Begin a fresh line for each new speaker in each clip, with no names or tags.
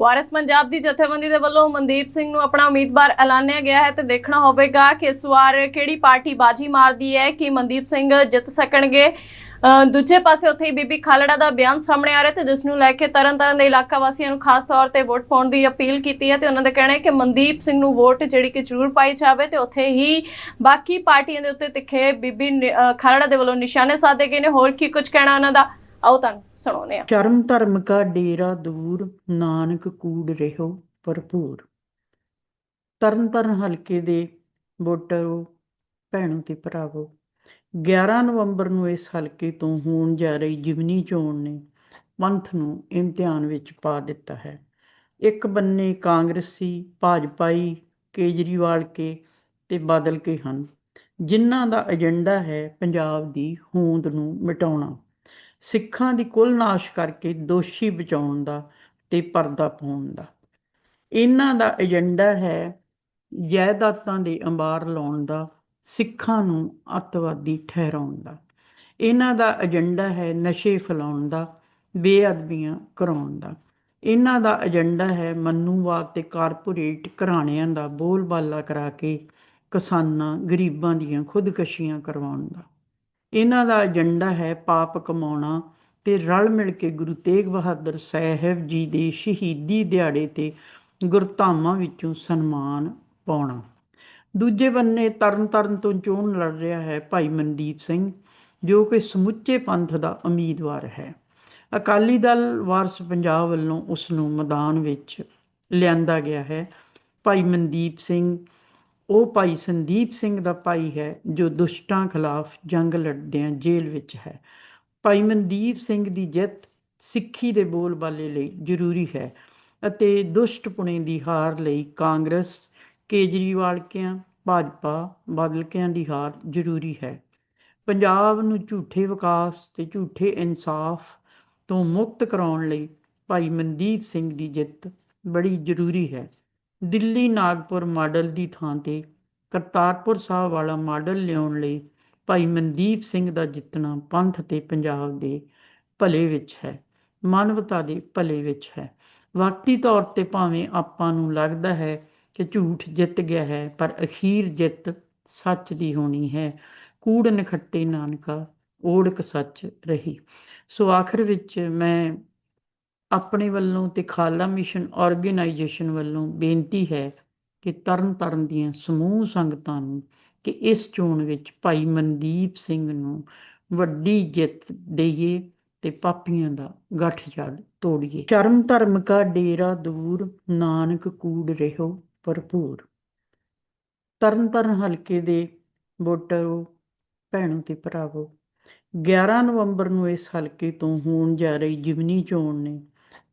ਵਾਰਿਸ ਪੰਜਾਬ ਦੀ ਜਥੇਬੰਦੀ ਦੇ ਵੱਲੋਂ ਮਨਦੀਪ ਸਿੰਘ ਨੂੰ ਆਪਣਾ ਉਮੀਦਵਾਰ ਐਲਾਨਿਆ ਗਿਆ ਹੈ ਤੇ ਦੇਖਣਾ ਹੋਵੇਗਾ ਕਿ ਇਸ ਵਾਰ ਕਿਹੜੀ ਪਾਰਟੀ ਬਾਜੀ ਮਾਰਦੀ ਹੈ, ਕਿ ਮਨਦੀਪ ਸਿੰਘ ਜਿੱਤ ਸਕਣਗੇ। ਦੂਜੇ ਪਾਸੇ ਉੱਥੇ ਹੀ ਬੀਬੀ ਖਾਲੜਾ ਦਾ ਬਿਆਨ ਸਾਹਮਣੇ ਆ ਰਿਹਾ ਤੇ ਜਿਸ ਨੂੰ ਲੈ ਕੇ ਤਰਨਤਾਰਨ ਦੇ ਇਲਾਕਾ ਵਾਸੀਆਂ ਨੂੰ ਖਾਸ ਤੌਰ ਤੇ ਵੋਟ ਪਾਉਣ ਦੀ ਅਪੀਲ ਕੀਤੀ ਹੈ ਤੇ ਉਹਨਾਂ ਦਾ ਕਹਿਣਾ ਹੈ ਕਿ ਮਨਦੀਪ ਸਿੰਘ ਨੂੰ ਵੋਟ ਜਿਹੜੀ ਕਿ ਜ਼ਰੂਰ ਪਾਈ ਜਾਵੇ ਤੇ ਉੱਥੇ ਹੀ ਬਾਕੀ ਪਾਰਟੀਆਂ ਦੇ ਉੱਤੇ ਤਿੱਖੇ ਬੀਬੀ ਖਾਲੜਾ ਦੇ ਵੱਲੋਂ ਨਿਸ਼ਾਨੇ ਸਾਧੇ ਗਏ ਨੇ। ਹੋਰ ਕੀ ਕੁਝ ਕਹਿਣਾ ਉਹਨਾਂ ਦਾ? ਆਓ ਤੁਹਾਨੂੰ। ਸੁਣਾਉਂਦੇ ਹਾਂ
ਚਰਮ ਧਰਮ ਕਾ ਡੇਰਾ ਦੂਰ, ਨਾਨਕ ਕੂੜ ਰਹੋ ਭਰਪੂਰ। ਤਰਨ ਤਰਨ ਹਲਕੇ ਦੇ ਵੋਟਰੋ, ਭੈਣੋ ਤੇ ਭਰਾਵੋ 11 ਨਵੰਬਰ ਨੂੰ ਇਸ ਹਲਕੇ ਤੋਂ ਹੋਣ ਜਾ ਰਹੀ ਜਿਮਨੀ ਚੋਣ ਨੇ ਪੰਥ ਨੂੰ ਇਮਤਿਹਾਨ ਵਿੱਚ ਪਾ ਦਿੱਤਾ ਹੈ। ਇੱਕ ਬੰਨੇ ਕਾਂਗਰਸੀ, ਭਾਜਪਾਈ, ਕੇਜਰੀਵਾਲ ਕੇ ਤੇ ਬਾਦਲ ਕੇ ਹਨ, ਜਿਨ੍ਹਾਂ ਦਾ ਏਜੰਡਾ ਹੈ ਪੰਜਾਬ ਦੀ ਹੋਂਦ ਨੂੰ ਮਿਟਾਉਣਾ। ਸਿੱਖਾਂ ਦੀ ਕੁੱਲ ਨਾਸ਼ ਕਰਕੇ ਦੋਸ਼ੀ ਬਚਾਉਣ ਦਾ ਤੇ ਪਰਦਾ ਪਾਉਣ ਦਾ। ਇਹਨਾਂ ਦਾ ਏਜੰਡਾ ਹੈ ਜਾਇਦਾਦਾਂ ਦੇ ਅੰਬਾਰ ਲਾਉਣ ਦਾ, ਸਿੱਖਾਂ ਨੂੰ ਅੱਤਵਾਦੀ ਠਹਿਰਾਉਣ ਦਾ। ਇਹਨਾਂ ਦਾ ਏਜੰਡਾ ਹੈ ਨਸ਼ੇ ਫੈਲਾਉਣ ਦਾ, ਬੇਅਦਬੀਆਂ ਕਰਾਉਣ ਦਾ। ਇਹਨਾਂ ਦਾ ਏਜੰਡਾ ਹੈ ਮਨੂਵਾਦ ਤੇ ਕਾਰਪੋਰੇਟ ਘਰਾਣਿਆਂ ਦਾ ਬੋਲਬਾਲਾ ਕਰਾ ਕੇ ਕਿਸਾਨਾਂ, ਗਰੀਬਾਂ ਦੀਆਂ ਖੁਦਕਸ਼ੀਆਂ ਕਰਵਾਉਣ ਦਾ। ਇਹਨਾਂ ਦਾ ਏਜੰਡਾ ਹੈ ਪਾਪ ਕਮਾਉਣਾ ਤੇ ਰਲ ਮਿਲ ਕੇ ਗੁਰੂ ਤੇਗ ਬਹਾਦਰ ਸਾਹਿਬ ਜੀ ਦੇ ਸ਼ਹੀਦੀ ਦਿਹਾੜੇ ਤੇ ਗੁਰਧਾਮਾਂ ਵਿੱਚੋਂ ਸਨਮਾਨ ਪਾਉਣਾ। ਦੂਜੇ ਬੰਨੇ ਤਰਨ ਤਾਰਨ ਤੋਂ ਚੋਣ ਲੜ ਰਿਹਾ ਹੈ ਭਾਈ ਮਨਦੀਪ ਸਿੰਘ, ਜੋ ਕਿ ਸਮੁੱਚੇ ਪੰਥ ਦਾ ਉਮੀਦਵਾਰ ਹੈ। ਅਕਾਲੀ ਦਲ ਵਾਰਸ ਪੰਜਾਬ ਵੱਲੋਂ ਉਸ ਨੂੰ ਮੈਦਾਨ ਵਿੱਚ ਲਿਆਂਦਾ ਗਿਆ ਹੈ। ਭਾਈ ਮਨਦੀਪ ਸਿੰਘ ਉਹ ਭਾਈ ਸੰਦੀਪ ਸਿੰਘ ਦਾ ਭਾਈ ਹੈ, ਜੋ ਦੁਸ਼ਟਾਂ ਖਿਲਾਫ ਜੰਗ ਲੜਦਿਆਂ ਜੇਲ੍ਹ ਵਿੱਚ ਹੈ। ਭਾਈ ਮਨਦੀਪ ਸਿੰਘ ਦੀ ਜਿੱਤ ਸਿੱਖੀ ਦੇ ਬੋਲਬਾਲੇ ਲਈ ਜ਼ਰੂਰੀ ਹੈ ਅਤੇ ਦੁਸ਼ਟ ਪੁਣੇ ਦੀ ਹਾਰ ਲਈ ਕਾਂਗਰਸ, ਕੇਜਰੀਵਾਲ ਕਿਆਂ, ਭਾਜਪਾ, ਬਾਦਲ ਕਿਆਂ ਦੀ ਹਾਰ ਜ਼ਰੂਰੀ ਹੈ। ਪੰਜਾਬ ਨੂੰ ਝੂਠੇ ਵਿਕਾਸ ਤੇ ਝੂਠੇ ਇਨਸਾਫ ਤੋਂ ਮੁਕਤ ਕਰਾਉਣ ਲਈ ਭਾਈ ਮਨਦੀਪ ਸਿੰਘ ਦੀ ਜਿੱਤ ਬੜੀ ਜ਼ਰੂਰੀ ਹੈ। ਦਿੱਲੀ ਨਾਗਪੁਰ ਮਾਡਲ ਦੀ ਥਾਂ ਤੇ ਕਰਤਾਰਪੁਰ ਸਾਹਿਬ ਵਾਲਾ ਮਾਡਲ ਲਿਆਉਣ ਲਈ ਭਾਈ ਮਨਦੀਪ ਸਿੰਘ ਦਾ ਜਿੱਤਣਾ ਪੰਥ ਤੇ ਪੰਜਾਬ ਦੇ ਭਲੇ ਵਿੱਚ ਹੈ, ਮਾਨਵਤਾ ਦੇ ਭਲੇ ਵਿੱਚ ਹੈ। ਵਕਤੀ ਤੌਰ ਤੇ ਭਾਵੇਂ ਆਪਾਂ ਨੂੰ ਲੱਗਦਾ ਹੈ ਕਿ ਝੂਠ ਜਿੱਤ ਗਿਆ ਹੈ, ਪਰ ਅਖੀਰ ਜਿੱਤ ਸੱਚ ਦੀ ਹੋਣੀ ਹੈ। ਕੂੜ ਨਖੱਟੇ ਨਾਨਕਾ, ਓੜਕ ਸੱਚ ਰਹੀ। ਸੋ ਆਖਰ ਵਿੱਚ ਮੈਂ ਆਪਣੇ ਵੱਲੋਂ ਤੇ ਖਾਲਾ ਮਿਸ਼ਨ ਆਰਗੇਨਾਈਜੇਸ਼ਨ ਵੱਲੋਂ ਬੇਨਤੀ ਹੈ ਕਿ ਤਰਨ ਤਾਰਨ ਦੀਆਂ ਸਮੂਹ ਸੰਗਤਾਂ ਨੂੰ ਕਿ ਇਸ ਚੋਣ ਵਿੱਚ ਭਾਈ ਮਨਦੀਪ ਸਿੰਘ ਨੂੰ ਵੱਡੀ ਜਿੱਤ ਦੇਈਏ ਤੇ ਪਾਪੀਆਂ ਦਾ ਗੱਠ ਜੜ ਤੋੜੀਏ। ਚਰਮ ਧਰਮ ਕਾ ਡੇਰਾ ਦੂਰ, ਨਾਨਕ ਕੂੜ ਰਹਿਓ ਭਰਪੂਰ। ਤਰਨ ਤਾਰਨ ਹਲਕੇ ਦੇ ਵੋਟਰੋ, ਭੈਣੋ ਤੇ ਭਰਾਵੋ 11 ਨਵੰਬਰ ਨੂੰ ਇਸ ਹਲਕੇ ਤੋਂ ਹੋਣ ਜਾ ਰਹੀ ਜਿਮਨੀ ਚੋਣ ਨੇ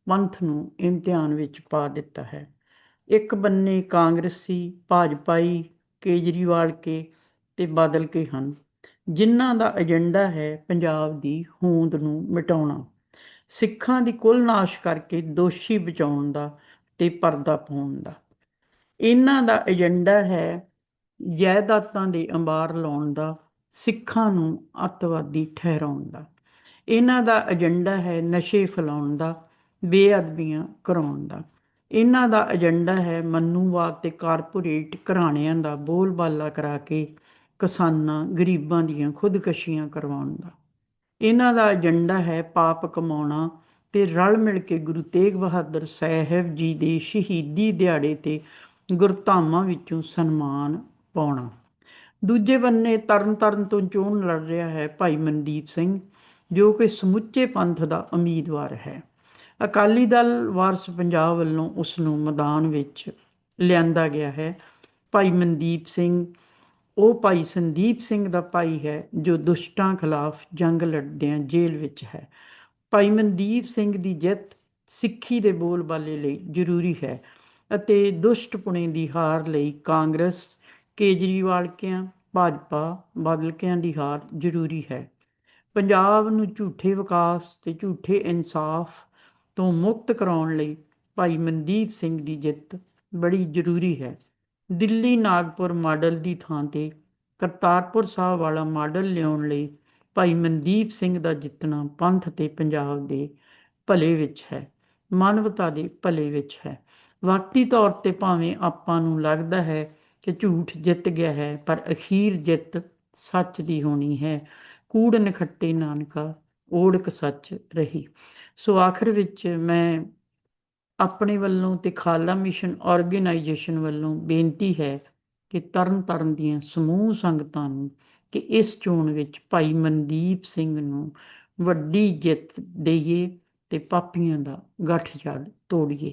ਪੰਥ ਨੂੰ ਇਮਤਿਹਾਨ ਵਿੱਚ ਪਾ ਦਿੱਤਾ ਹੈ। ਇੱਕ ਬੰਨੇ ਕਾਂਗਰਸੀ, ਭਾਜਪਾਈ, ਕੇਜਰੀਵਾਲ ਕੇ ਤੇ ਬਾਦਲ ਕੇ ਹਨ। ਜਿਨ੍ਹਾਂ ਦਾ ਏਜੰਡਾ ਹੈ ਪੰਜਾਬ ਦੀ ਹੋਂਦ ਨੂੰ ਮਿਟਾਉਣਾ। ਸਿੱਖਾਂ ਦੀ ਕੁੱਲ ਨਾਸ਼ ਕਰਕੇ ਦੋਸ਼ੀ ਬਚਾਉਣ ਦਾ ਤੇ ਪਰਦਾ ਪਾਉਣ ਦਾ। ਇਹਨਾਂ ਦਾ ਏਜੰਡਾ ਹੈ ਜਾਇਦਾਦਾਂ ਦੇ ਅੰਬਾਰ ਲਾਉਣ ਦਾ, ਸਿੱਖਾਂ ਨੂੰ ਅੱਤਵਾਦੀ ਠਹਿਰਾਉਣ ਦਾ। ਇਹਨਾਂ ਦਾ ਏਜੰਡਾ ਹੈ ਨਸ਼ੇ ਫੈਲਾਉਣ ਦਾ ਬੇਅਦਬੀਆਂ ਕਰਾਉਣ ਦਾ। ਇਹਨਾਂ ਦਾ ਏਜੰਡਾ ਹੈ ਮਨੂਵਾਦ ਤੇ ਕਾਰਪੋਰੇਟ ਘਰਾਣਿਆਂ ਦਾ ਬੋਲਬਾਲਾ ਕਰਾ ਕੇ ਕਿਸਾਨਾਂ, ਗਰੀਬਾਂ ਦੀਆਂ ਖੁਦਕਸ਼ੀਆਂ ਕਰਵਾਉਣ ਦਾ। ਇਹਨਾਂ ਦਾ ਏਜੰਡਾ ਹੈ ਪਾਪ ਕਮਾਉਣਾ ਤੇ ਰਲ ਮਿਲ ਕੇ ਗੁਰੂ ਤੇਗ ਬਹਾਦਰ ਸਾਹਿਬ ਜੀ ਦੇ ਸ਼ਹੀਦੀ ਦਿਹਾੜੇ ਤੇ ਗੁਰਧਾਮਾਂ ਵਿੱਚੋਂ ਸਨਮਾਨ ਪਾਉਣਾ। ਦੂਜੇ ਬੰਨੇ ਤਰਨ ਤਾਰਨ ਤੋਂ ਚੋਣ ਲੜ ਰਿਹਾ ਹੈ ਭਾਈ ਮਨਦੀਪ ਸਿੰਘ, ਜੋ ਕਿ ਸਮੁੱਚੇ ਪੰਥ ਦਾ ਉਮੀਦਵਾਰ ਹੈ। ਅਕਾਲੀ ਦਲ ਵਾਰਸ ਪੰਜਾਬ ਵੱਲੋਂ ਉਸ ਨੂੰ ਮੈਦਾਨ ਵਿੱਚ ਲਿਆਂਦਾ ਗਿਆ ਹੈ। ਭਾਈ ਮਨਦੀਪ ਸਿੰਘ, ਉਹ ਭਾਈ ਸੰਦੀਪ ਸਿੰਘ ਦਾ ਭਾਈ ਹੈ, ਜੋ ਦੁਸ਼ਟਾਂ ਖਿਲਾਫ ਜੰਗ ਲੜਦਿਆਂ ਜੇਲ੍ਹ ਵਿੱਚ ਹੈ। ਭਾਈ ਮਨਦੀਪ ਸਿੰਘ ਦੀ ਜਿੱਤ ਸਿੱਖੀ ਦੇ ਬੋਲਬਾਲੇ ਲਈ ਜ਼ਰੂਰੀ ਹੈ ਅਤੇ ਦੁਸ਼ਟ ਪੁਣੇ ਦੀ ਹਾਰ ਲਈ ਕਾਂਗਰਸ, ਕੇਜਰੀਵਾਲ ਕਿਆਂ, ਭਾਜਪਾ, ਬਾਦਲ ਕਿਆਂ ਦੀ ਹਾਰ ਜ਼ਰੂਰੀ ਹੈ। ਪੰਜਾਬ ਨੂੰ ਝੂਠੇ ਵਿਕਾਸ ਤੇ ਝੂਠੇ ਇਨਸਾਫ ਤੋਂ ਮੁਕਤ ਕਰਾਉਣ ਲਈ ਭਾਈ ਮਨਦੀਪ ਸਿੰਘ ਦੀ ਜਿੱਤ ਬੜੀ ਜ਼ਰੂਰੀ ਹੈ। ਦਿੱਲੀ ਨਾਗਪੁਰ ਮਾਡਲ ਦੀ ਥਾਂ ਤੇ ਕਰਤਾਰਪੁਰ ਸਾਹਿਬ ਵਾਲਾ ਮਾਡਲ ਲਿਆਉਣ ਲਈ ਭਾਈ ਮਨਦੀਪ ਸਿੰਘ ਦਾ ਜਿੱਤਣਾ ਪੰਥ ਤੇ ਪੰਜਾਬ ਦੇ ਭਲੇ ਵਿੱਚ ਹੈ, ਮਾਨਵਤਾ ਦੇ ਭਲੇ ਵਿੱਚ ਹੈ। ਵਕਤੀ ਤੌਰ ਤੇ ਭਾਵੇਂ ਆਪਾਂ ਨੂੰ ਲੱਗਦਾ ਹੈ ਕਿ ਝੂਠ ਜਿੱਤ ਗਿਆ ਹੈ, ਪਰ ਅਖੀਰ ਜਿੱਤ ਸੱਚ ਦੀ ਹੋਣੀ ਹੈ। ਕੂੜ ਨਖੱਟੇ ਨਾਨਕਾ ਓੜਕ ਸੱਚ ਰਹੀ। ਸੋ ਆਖਰ ਵਿੱਚ ਮੈਂ ਆਪਣੇ ਵੱਲੋਂ ਤੇ ਖਾਲਾ ਮਿਸ਼ਨ ਆਰਗੇਨਾਈਜੇਸ਼ਨ ਵੱਲੋਂ ਬੇਨਤੀ ਹੈ ਕਿ ਤਰਨ ਤਾਰਨ ਦੀਆਂ ਸਮੂਹ ਸੰਗਤਾਂ ਨੂੰ ਕਿ ਇਸ ਚੋਣ ਵਿੱਚ ਭਾਈ ਮਨਦੀਪ ਸਿੰਘ ਨੂੰ ਵੱਡੀ ਜਿੱਤ ਦੇਈਏ ਤੇ ਪਾਪੀਆਂ ਦਾ ਗੱਠ ਜੜ ਤੋੜੀਏ।